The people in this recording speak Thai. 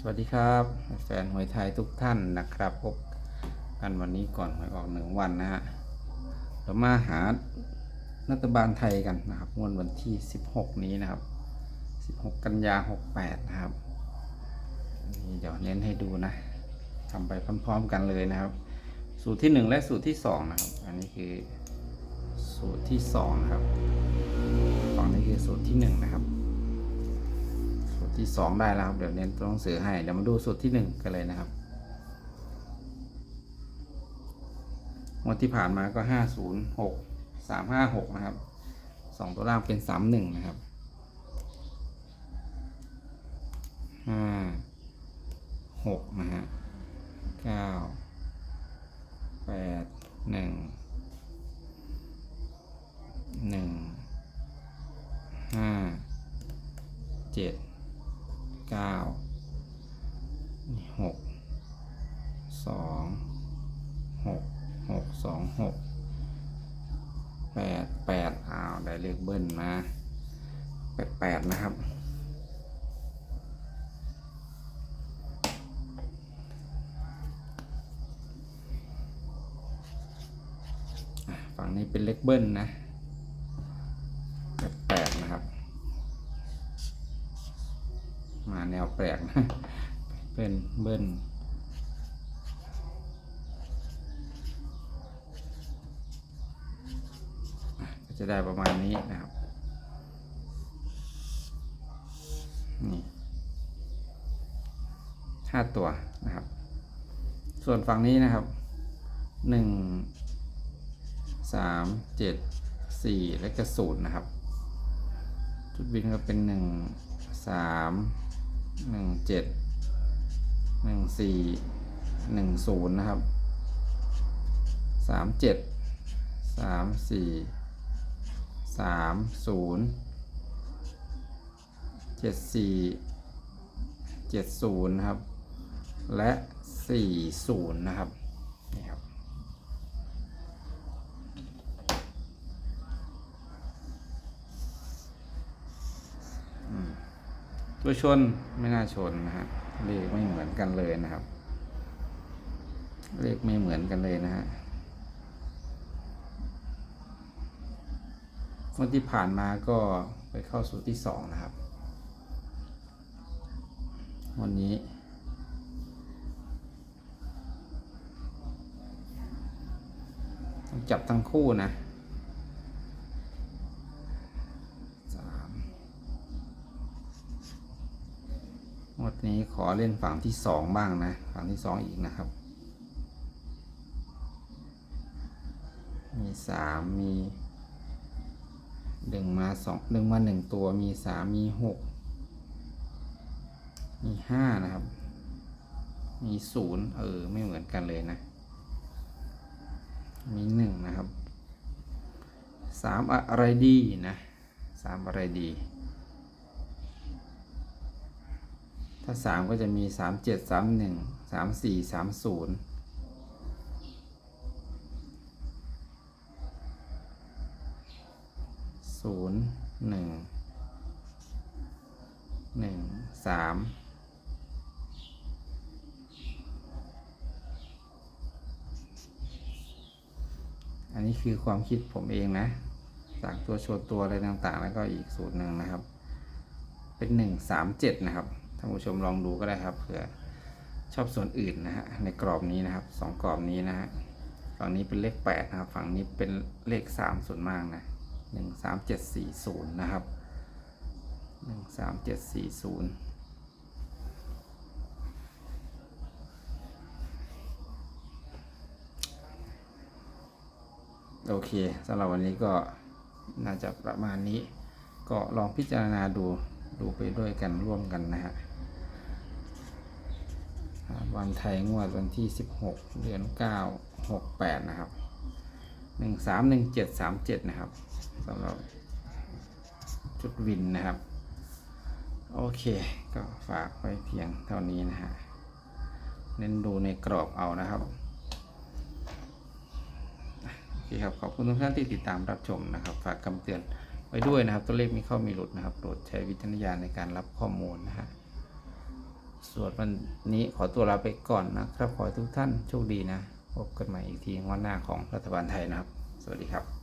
สวัสดีครับแฟนหวยไทยทุกท่านนะครับพบกันวันนี้ก่อนหวยออกหนึ่งวันนะฮะเรามาหารัฐบาลไทยกันนะครับงวดวันที่ 16 นี้นะครับ 16 กันยา 68 นะครับนี่เดี๋ยวเน้นให้ดูนะทำไปพร้อมๆกันเลยนะครับ สูตรที่ 1 และสูตรที่ 2 นะครับ อันนี้คือสูตรที่2นะครับฝั่งนี้คือสูตรที่ 1 นะครับ ที่สองได้แล้วครับเดี๋ยวเน้นตัวหนังสือให้เดี๋ยวมาดูสูตรที่หนึ่งกันเลยนะครับงวดที่ผ่านมาก็ห้าศูนย์หกสามห้าหกนะครับสองตัวล่างเป็นสามหนึ่งนะครับห้าหกนะฮะเก้าแปดหนึ่งหนึ่งห้าเจ็ด เก้าหกสองหกหกสองหกแปดแปดอ้าวได้เลขเบิ้ลมาแปดแปดนะครับฝั่งนี้เป็นเลขเบิ้ลนะแปดแปดนะครับ มาแนวแปลกนะเป็นเบิ้ลก็จะได้ประมาณนี้นะครับ นี่ห้าตัวนะครับ ส่วนฝั่งนี้นะครับหนึ่งสามเจ็ดสี่และก็ศูนนะครับ จุดบินก็เป็นหนึ่งสาม หนึ่งเจ็ดหนึ่งสี่หนึ่งศูนย์นะครับสามเจ็ดสามสี่สามศูนย์เจ็ดสี่เจ็ดศูนย์นะครับ และสี่ศูนย์นะครับนี่ครับ ตัวชนไม่น่าชนนะฮะเลขไม่เหมือนกันเลยนะครับ เลขไม่เหมือนกันเลยนะฮะวันที่ผ่านมาก็ไปเข้าสู่ที่สองนะครับ วันนี้จับทั้งคู่นะสาม ง วดนี้ขอเล่นฝั่งที่สองบ้างนะ ฝั่งที่สองอีกนะครับ มีสามมีดึงมาสองดึงมาหนึ่งตัวมีสามมีหกมีห้านะครับ มีศูนย์เออ ไม่เหมือนกันเลยนะ มีหนึ่งนะครับสามอะไรดีนะสามอะไรดี ถ้าสามก็จะมีสามเจ็ดสามหนึ่งสามสี่สามศูนย์ศูนย์หนึ่งหนึ่งสามอันนี้คือความคิดผมเองนะ จากตัวโชว์ตัวอะไรต่างๆ แล้วก็อีกสูตรหนึ่งนะครับ เป็นหนึ่งสามเจ็ดนะครับ ท่านผู้ชมลองดูก็ได้ครับเผื่อชอบส่วนอื่นนะฮะในกรอบนี้นะครับสองกรอบนี้นะฮะฝั่งนี้เป็นเลขแปดนะครับ ฝั่งนี้เป็นเลขสามส่วนมากนะหนึ่งสามเจ็ดสี่ศูนย์นะครับหนึ่งสามเจ็ดสี่ศูนย์โอเคสำหรับวันนี้ก็น่าจะประมาณนี้ ก็ลองพิจารณาดูดูไปด้วยกันร่วมกันนะฮะ วันไทยงวดวันที่ 16 เดือน 9 68 นะครับ 131737 นะครับสำหรับจุดวินนะครับ โอเค ก็ฝากไว้เพียงเท่านี้นะฮะ เน้นดูในกรอบเอานะครับ โอเคครับ ขอบคุณทุกท่านที่ติดตามรับชมนะครับ ฝากคำเตือนไว้ด้วยนะครับ ตัวเลขมีเข้ามีหลุดนะครับ โปรดใช้วิจารณญาณในการรับข้อมูลนะฮะ สวดวันนี้ขอตัวลาไปก่อนนะครับ ขอทุกท่านโชคดีนะ พบกันใหม่อีกทีงวันหน้าของรัฐบาลไทยนะครับ สวัสดีครับ